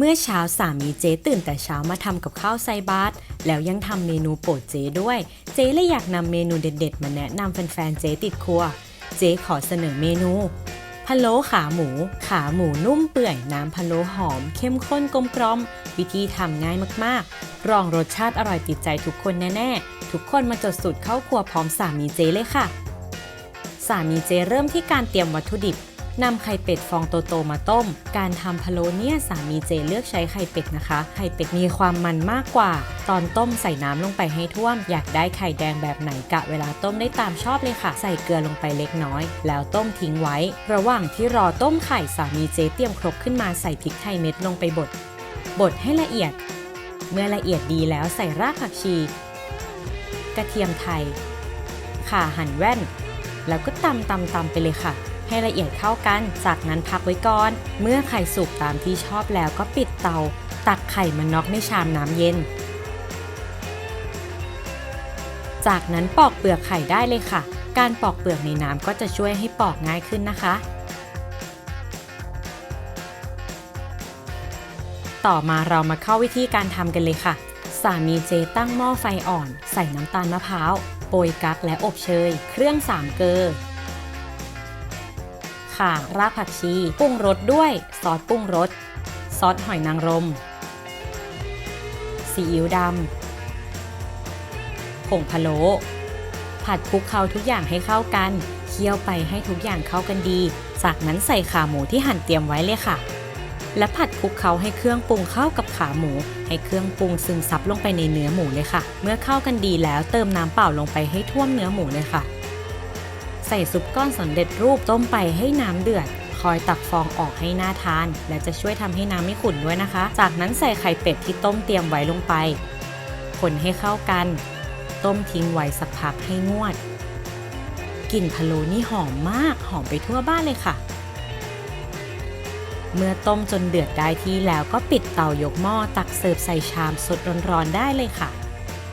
เมื่อเช้าสามีเจ๊ตื่นแต่เช้ามาทำกับข้าวใส่บาตรแล้วยังทำเมนูโปรดเจ๊ด้วย เจ๊เลยอยากนำเมนูเด็ดๆ มาแนะนำแฟนๆเจ๊ติดครัว เจ๊ขอเสนอเมนูพะโล้ขาหมู ขาหมูนุ่มเปื่อยน้ำพะโล้หอม เข้มข้นกลมกลอมวิธีทำง่ายมากๆ รองรสชาติอร่อยติดใจทุกคนแน่ๆ ทุกคนมาจดสูตรเข้าครัวพร้อมสามีเจ๊เลยค่ะ สามีเจเริ่มที่การเตรียมวัตถุดิบ นำไข่เป็ดฟองโตๆมาต้ม การทำพะโล้เนี่ยสามีเจเลือกใช้ไข่เป็ดนะคะ ไข่เป็ดมีความมันมากกว่า ตอนต้มใส่น้ำลงไปให้ท่วม อยากได้ไข่แดงแบบไหนกะเวลาต้มได้ตามชอบเลยค่ะ ใส่เกลือลงไปเล็กน้อย แล้วต้มทิ้งไว้ ระหว่างที่รอต้มไข่สามีเจเตรียมครกขึ้นมาใส่พริกไทยเม็ดลงไปบด บดให้ละเอียด เมื่อละเอียดดีแล้วใส่รากผักชี กระเทียมไทยข่าหั่นแว่น แล้วก็ตำตำตำไปเลยค่ะ ให้ละเอียดเข้ากัน จากนั้นพักไว้ก่อน เมื่อไข่สุกตามที่ชอบแล้วก็ปิดเตา ตักไข่มาน็อกในชามน้ำเย็น จากนั้นปอกเปลือกไข่ได้เลยค่ะ การปอกเปลือกในน้ำก็จะช่วยให้ปอกง่ายขึ้นนะคะ ต่อมาเรามาเข้าวิธีการทำกันเลยค่ะ สามีเจตั้งหม้อไฟอ่อน ใส่น้ำตาลมะพร้าวโปรยกั๊กและอบเชย เครื่องสามเกลอ ข่ารากผักชีปรุงรสด้วยซอสปรุงรส ซอสหอยนางรมซีอิ๊วดำผงพะโล้ผัดคลุกเคล้าทุกอย่างให้เข้ากัน เคี่ยวไปให้ทุกอย่างเข้ากันดี จากนั้นใส่ขาหมูที่หั่นเตรียมไว้เลยค่ะ และผัดคลุกเคล้าให้เครื่องปรุงเข้ากับขาหมู ให้เครื่องปรุงซึมซับลงไปในเนื้อหมูเลยค่ะ เมื่อเข้ากันดีแล้วเติมน้ำเปล่าลงไปให้ท่วมเนื้อหมูเลยค่ะ ใส่ซุปก้อนสำเร็จรูปต้มไปให้น้ำเดือด คอยตักฟองออกให้หน่าทาน และจะช่วยทำให้น้ำไม่ขุ่นด้วยนะคะ จากนั้นใส่ไข่เป็ดที่ต้มเตรียมไว้ลงไป คนให้เข้ากัน ต้มทิ้งไว้สักพักให้งวดกลิ่นพะโล้นี่หอมมากหอมไปทั่วบ้านเลยค่ะ เมื่อต้มจนเดือดได้ที่แล้วก็ปิดเตายกหม้อตักเสิร์ฟใส่ชามสดร้อนๆได้เลยค่ะ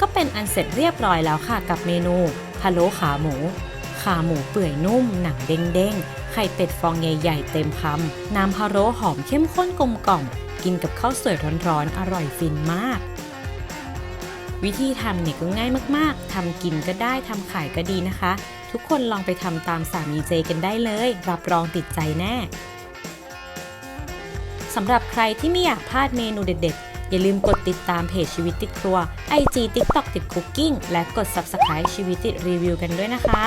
ก็เป็นอันเสร็จเรียบร้อยแล้วค่ะกับเมนูพะโล้ขาหมู ขาหมูเปื่อยนุ่ม หนังเด้งๆ ไข่เป็ดฟองใหญ่ๆ เต็มคำ น้ำพะโล้หอมเข้มข้นกลมกล่อม กินกับข้าวสวยร้อนๆ อร่อยฟินมาก วิธีทำเนี่ยก็ง่ายมากๆ ทำกินก็ได้ทำขายก็ดีนะคะ ทุกคนลองไปทำตามสามีเจกันได้เลย รับรองติดใจแน่สำหรับใครที่ไม่อยากพลาดเมนูเด็ดๆ อย่าลืมกดติดตามเพจชีวิตติดครัว IG TikTok ติดคุกกิ้ง และกด Subscribe ชีวิตติดรีวิวกันด้วยนะคะ